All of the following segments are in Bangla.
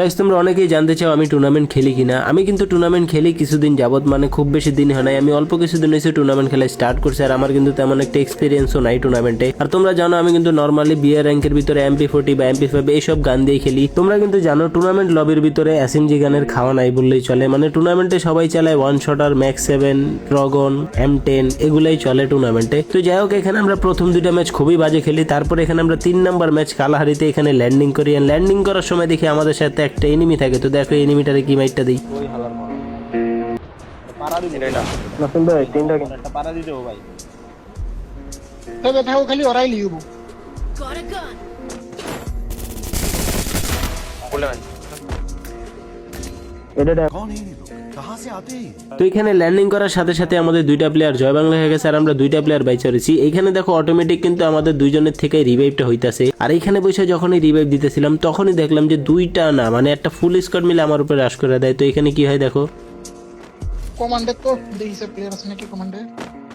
গাইস তোমরা অনেকেই জানতে চাও আমি টুর্নামেন্ট খেলি কিনা। আমি কিন্তু টুর্নামেন্ট খেলি কিছুদিন যাবৎ মানে খুব বেশি দিন হয় নাই। আমি অল্প কিছুদিন হয়েছে টুর্নামেন্ট খেলা স্টার্ট করছি, আর আমার কিন্তু তেমন একটা এক্সপিরিয়েন্সও নাই টুর্নামেন্টে আর তোমরা জানো, আমি কিন্তু নর্মালি বিয়ার র্যাঙ্কের ভিতরে এমপি ফোর্টি বা এমপি ফাইভ এইসব গান দিয়ে খেলি। তোমরা কিন্তু জানো টুর্নামেন্ট লবির ভিতরে এসএমজি গানের খাওয়া নাই বললেই চলে। মানে টুর্নামেন্টে সবাই চালায় one shotter max seven dragon M ten এগুলাই চলে টুর্নামেন্টে তো যাই হোক, এখানে আমরা প্রথম দুইটা ম্যাচ খুবই বাজে খেলি। তারপর এখানে আমরা তিন নাম্বার ম্যাচ কালাহারিতে এখানে ল্যান্ডিং করি। ল্যান্ডিং করার সময় দেখি আমাদের সাথে একটা এনিমি থাকে তো দেখো এনিমিটারে কি মাইটটা দেই। এটা তো এখানে ল্যান্ডিং করার সাথে সাথে আমাদের দুইটা প্লেয়ার জয় বাংলা হয়ে গেছে আর আমরা দুইটা প্লেয়ার বাই করেছি এখানে দেখো অটোমেটিক কিন্তু আমাদের দুইজনের থেকে রিভাইভটা হইতাছে। আর এখানে বসে যখনই রিভাইভ দিতেছিলাম তখনই দেখলাম যে দুইটা না মানে একটা ফুল স্কোয়াড মিলে আমার উপরে রাশ করে দেয়। তো এখানে কি হয় দেখো? কমান্ডার তো দেখিছে প্লেয়ার আছে নাকি কমান্ডার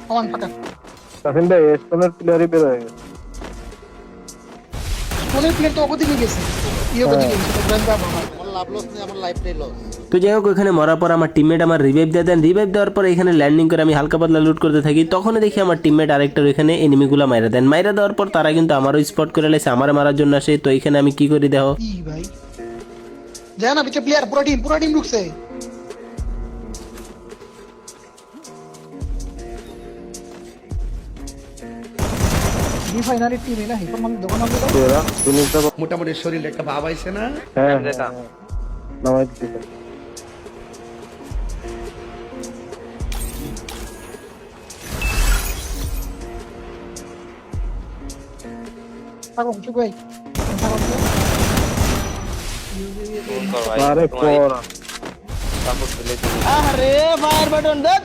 কমান্ড ফাটা সাফিন ভাই স্টোনের প্লেয়ারই বের হয়ে গেছে। স্টোনের প্লেয়ার তো ওদিকে গেছে। হ্যাঁ। ইয়ে ওদিকে গেছে। তো ব্রান্ড বাবা আমার লাভ লস নেই আমার লাইফটাই লস তো যাই হোক ওখানে মরার পর আমার টিমমেট আমার রিভাইভ দিয়ে দেন। রিভাইভ দেওয়ার পর এখানে ল্যান্ডিং করে আমি হালকা পাতলা লুট করতে থাকি। তখনই দেখি আমার টিমমেট আরেকটা ওইখানে এনিমিগুলো মাইরা দেন। মাইরা দেওয়ার পর তারা কিন্তু আমারও স্পট করে লাইছে আমার মারার জন্য আসে। তো এখানে আমি কি করি দেখো? ভাই। যায় না পিছে প্লেয়ার পুরো টিম পুরো টিম ঢুকছে। ফাইনালি টিম না হিপার মানে দোকান আছে তো? এরা জিনিসটা মোটামুটি শরীরে একটা ভাব আইছে না? হ্যাঁ। থাকো চুপ ভাই আরে পড়া। সাপোর্ট দিলে আরে ফায়ার বাটন দেখ।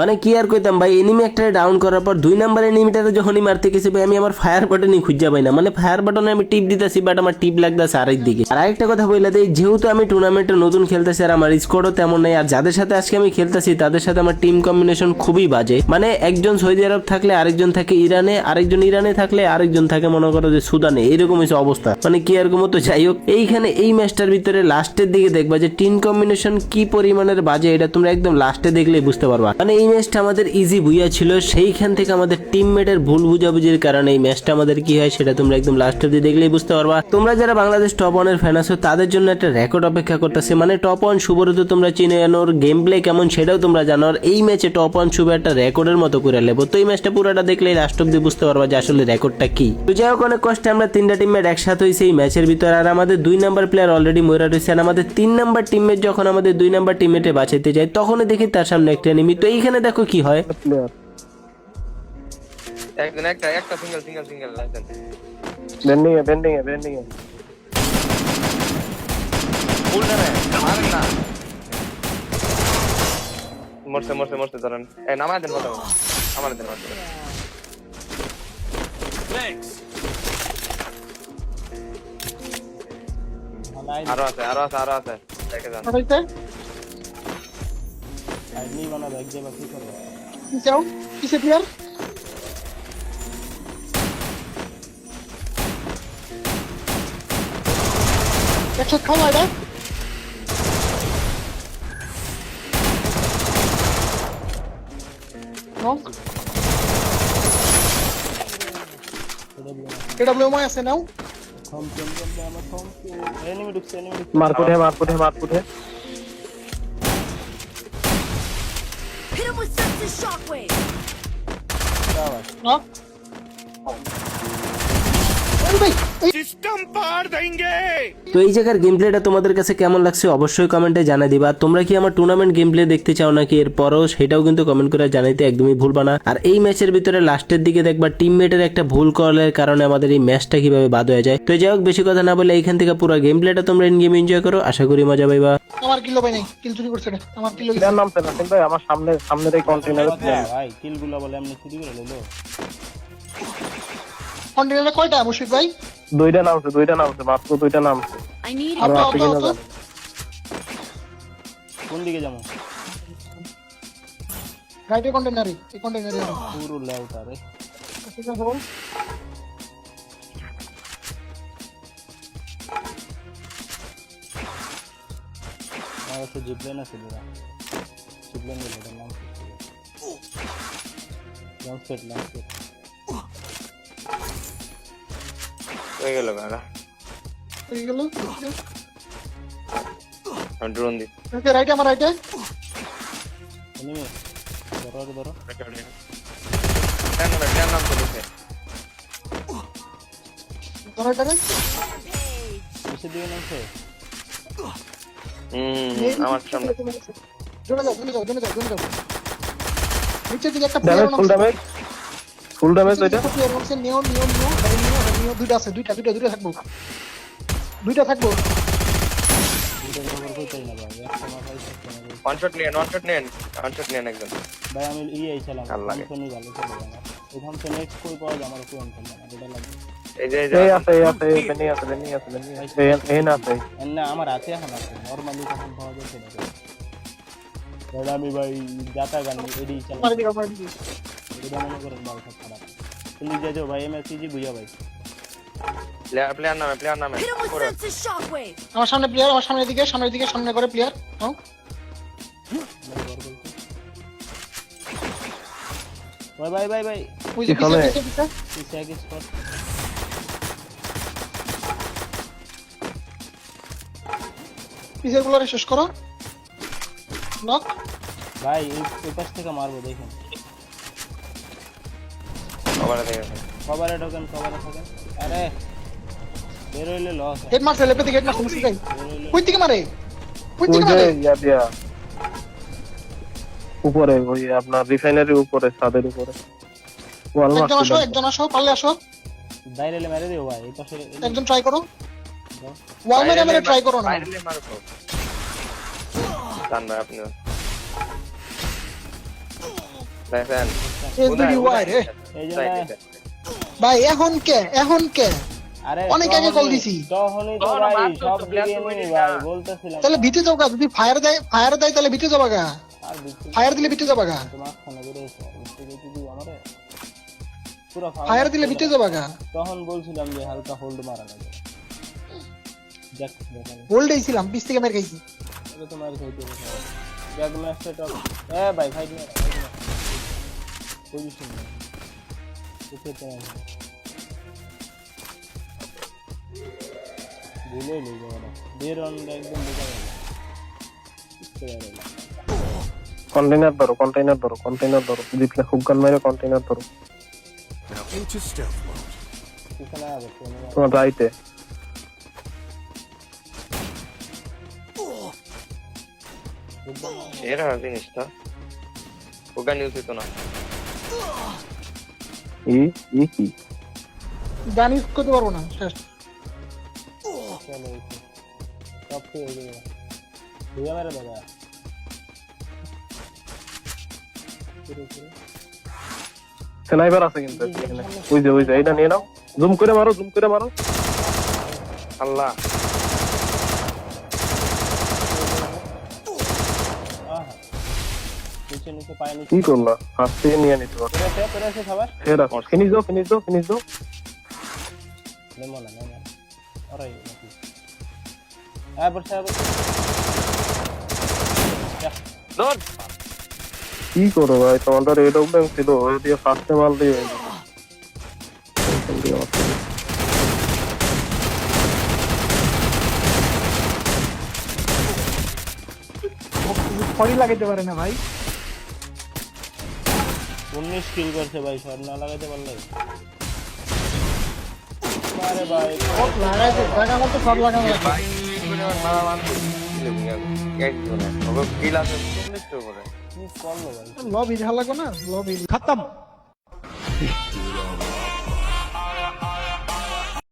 মানে কি আর কইতাম ভাই এনিমি একটা ডাউন করার পর দুই নাম্বার এনিমিটারে যখনই মারতে গেছি ভাই, আমি আমার ফায়ার বাটনই খুঁজে পাই না। মানে ফায়ার বাটনে আমি টিপ দিতেছি বাট আমার টিপ লাগতেছে আরেক দিকে। আর একটা কথা বললে দেই, যেহেতু আমি টুর্নামেন্টে নতুন খেলতেছি আর আমার স্কোরও তেমন নেই, আর যাদের সাথে আজকে আমি খেলতেছি, তাদের সাথে আমার টিম কম্বিনেশন খুবই বাজে। মানে একজন সৌদি আরব থাকলে আরেকজন থাকে ইরানে, আরেকজন ইরানে থাকলে আরেকজন থাকে মনে করো যে সুদানে। এরকম হচ্ছে অবস্থা। মানে কি আর মতো যাই হোক। এইখানে এই ম্যাচটার ভিতরে লাস্টের দিকে দেখবা যে টিম কম্বিনেশন কি পরিমাণের বাজে, এটা তোমরা একদম লাস্টে দেখলেই বুঝতে পারবা। মানে এই ম্যাচটা আমাদের ইজি বুইয়া ছিল, সেইখান থেকে আমাদের টিমমেটের ভুল বুঝাবুঝির কারণে এই ম্যাচটা আমাদের কি হয় সেটা তোমরা একদম লাস্ট অব্দি দেখলেই বুঝতে পারবা। তোমরা যারা বাংলাদেশ টপ ওয়ানের ফ্যান আছো, তাদের জন্য একটা রেকর্ড অপেক্ষা করতেছে। মানে টপ ওয়ান শুভরত তোমরা চিনে জানো ওর গেম প্লে কেমন সেটাও তোমরা জানো, আর এই ম্যাচে টপ ওয়ান শুভ একটা রেকর্ডের মতো করে নেব। তো এই ম্যাচটা পুরোটা দেখলেই লাস্ট অব্দি বুঝতে পারবা যে আসলে রেকর্ডটা কি। তো যাই হোক, অনেক কষ্টে আমরা তিনটা টিমমেট একসাথে হয়েছে এই ম্যাচের ভিতরে, আর আমাদের দুই নাম্বার প্লেয়ার অলরেডি ময়রা রয়েছে, আর আমাদের তিন নাম্বার টিমমেট যখন আমাদের দুই নাম্বার টিমমেটে বাঁচাইতে যায়, তখনই দেখি তার সামনে একটা এনিমি তো এইখানে দেখো কি হয়। একদিন একটা একটা single single single licence bending এ বেন্ডিং এ বেন্ডিং এ। ফুল না মারেন না। মরছে মরছে মরছে ধরেন। এই নামায় দেন কথা আমার দেন কথা আরও আছে আরও আছে আরও আছে। দেখে যান। ফাটাইতে আইনি বানা দেখ যে বাকি করবে যাও কিসে প্লেয়ার একশো খাওয়া এটা এডব্লিউএম আছে নাও থম থম থম আমার থম এনিমি ঢুকছে এনিমি ঢুকছে মারকুট হে মারকুট হে মারকুট হে Hit না তো এই জায়গার গেম প্লেটা তোমাদের কাছে কেমন লাগছে অবশ্যই কমেন্টে জানাই দিবা। আর তোমরা কি আমার টুর্নামেন্ট গেম প্লে দেখতে চাও নাকি? এরপরও সেটাও কিন্তু কমেন্ট করে জানাইতে একদমই ভুলবা না। আর এই ম্যাচের ভিতরে লাস্টের দিকে দেখবা টিমমেটের একটা ভুল করার কারণে আমাদের এই ম্যাচটা কীভাবে বাদ হয়ে যায়। তো যাই হোক বেশি কথা না বলে এইখান থেকে পুরো গেম প্লেটা তোমরা ইন গেম এনজয় করো। আশা করি মজা পাইবা। আমার কিলো ভাই নাই কিল চুরি করছে আমার কিলো প্লেয়ার নাম তো ভাই আমার সামনে সামনের এই কন্টেইনারে ভাই কিলগুলো বলে এমনি চুরি করে লইলো। কন্টেনারে কয়টা মুশফিক ভাই? দুইটা নামছে দুইটা নামছে মাত্র দুইটা নামছে। আর আপনি কি না কোন দিকে যাব? রাইট এ কন্টেনারে এই কন্টেনারে পুরো লেউটা রে। জিপলাইন আছে জিপলাইন লাঞ্চ সেট হয়ে গেল গাড়া হয়ে গেল আমি ড্রোন দিই রাইটে আমার রাইটে এনিমি ধরো আরে ধরো নাম প্ল্যান নাম নামছে হুম আমার সামনে যাও যাও যাও যাও নিচের দিকে একটা ফুল ড্যামেজ ফুল ড্যামেজ ওইটা প্লেয়ার বলছে নিও নিও দুইটা আছে দুইটা দুইটা দুইটা থাকব। দুইটা থাকব। ওয়ান শট নিয়েন ওয়ান শট নিয়েন ওয়ান শট নিয়েন একজন। ভাই আমি আইছিলাম ভালো লাগে। ভালো চলে আমার। এই থমসন নেক্সট কই পাওয়া যায়? আমার কোন থমসন এটা লাগবে এই যে এই আছে এই আছে বেনি আছে বেনি আছে বেনি আছে এই এই আছে না আমার হাতে এখন আছে। নরমালি তখন পাওয়া যাচ্ছে না দাদা আমি ভাই যাতা গান এডি চালাই। দিকে আমার দিকে। এটা মনে করেন ভালো খারাপ। প্লিজ যাও ভাই এমএসসিজি বুঝা ভাই। প্লেয়ার প্লেয়ার নামে প্লেয়ার নামে. আমার সামনে প্লেয়ার আমার সামনের দিকে সামনের দিকে সামনে করে প্লেয়ার নাও। ভাই ভাই ভাই ভাই। ওই যে পিছনে। পিছে পিছে পিছে। আগে স্পট পিছেরগুলো শেষ করো। নক ভাই এই পাশ থেকে মারবো দেখুন। ওভারে দেখে কভারে ঢোকেন কভারে থাকেন আরে বের হইলে লস হেড মারছে লেফট দিকে হেড মারছে মুসি যাই বের কই দিকে মারে? কই ওই মারে? ইয়া দিয়া। উপরে ওই আপনার রিফাইনারির উপরে ছাদের উপরে। ওয়াল একজন আসো একজন আসো পারলে আসো। বাইরে এলে মেরে দিও ভাই এই পাশে একজন ট্রাই করো। ওয়াল মেরে মেরে ট্রাই করো না। বাইরে মারো তো। জান ভাই আপনি দেখেন এসবিডি ওয়াই রে এই যে। ভাই এখন কে? এখন কে? আরে অনেক আগে call দিছি। ভাই। ভাই তাহলে ভিতরে যাও গা যদি ফায়ার দেয় ফায়ার দেয় তাহলে ভিতরে যাবা গা। ফায়ার দিলে ভিতরে যাবা গা। ফায়ার দিলে। ভিতরে যাবা গা। তখন বলছিলাম যে হালকা হোল্ড মারা লাগে। হোল্ডেই ছিলাম পিছ থেকে মেরে খাইছি। তোমার খাইতে হবে ব্যাগ ম্যাচটা টপ এ ভাই না পজিশন ওকে তো ভুলে লই যাওয়া বের অন একদম বোঝা গেল কন্টেইনার ধরো কন্টেইনার ধরো কন্টেইনার ধরো। জিপলে হুক গান মেরে কন্টেইনার ধরো। Now into stealth mode. পিছনে আগে পিছনে আগে। তোমার রাইটে এরা জিনিসটা ওখানে নিউজ দিত না ই ই কি? গান ইউজ করতে পারব না শেষ। সব ঠিক ভুয়া মেরে দাদা পুরো পুরো স্নাইপার আছে কিন্তু ওই যে ওই যে এটা নিয়ে নাও। জুম করে মারো জুম করে মারো। আল্লাহ। নিচে নিচে পায়ে নিচে কি করলা? হাত থেকে নিয়ে নিতে পারো পেরেছে পেরেছে সবার। ফের ফিনিশ দাও ফিনিশ দাও ফিনিশ দাও। নেমো না নেমো বলছে হ্যাঁ বলছে ধর। কি করো ভাই? তোমাদের রেড ওপেন ছিল ওই দিয়ে ফার্স্টে মাল দিয়ে খড়ি লাগাইতে পারে না ভাই। উনিশ স্কিল করছে ভাই শট না লাগাইতে পারলে। আরে ভাই শট লাগাইছে জায়গা লাগানো করে লবি না লবি খতম।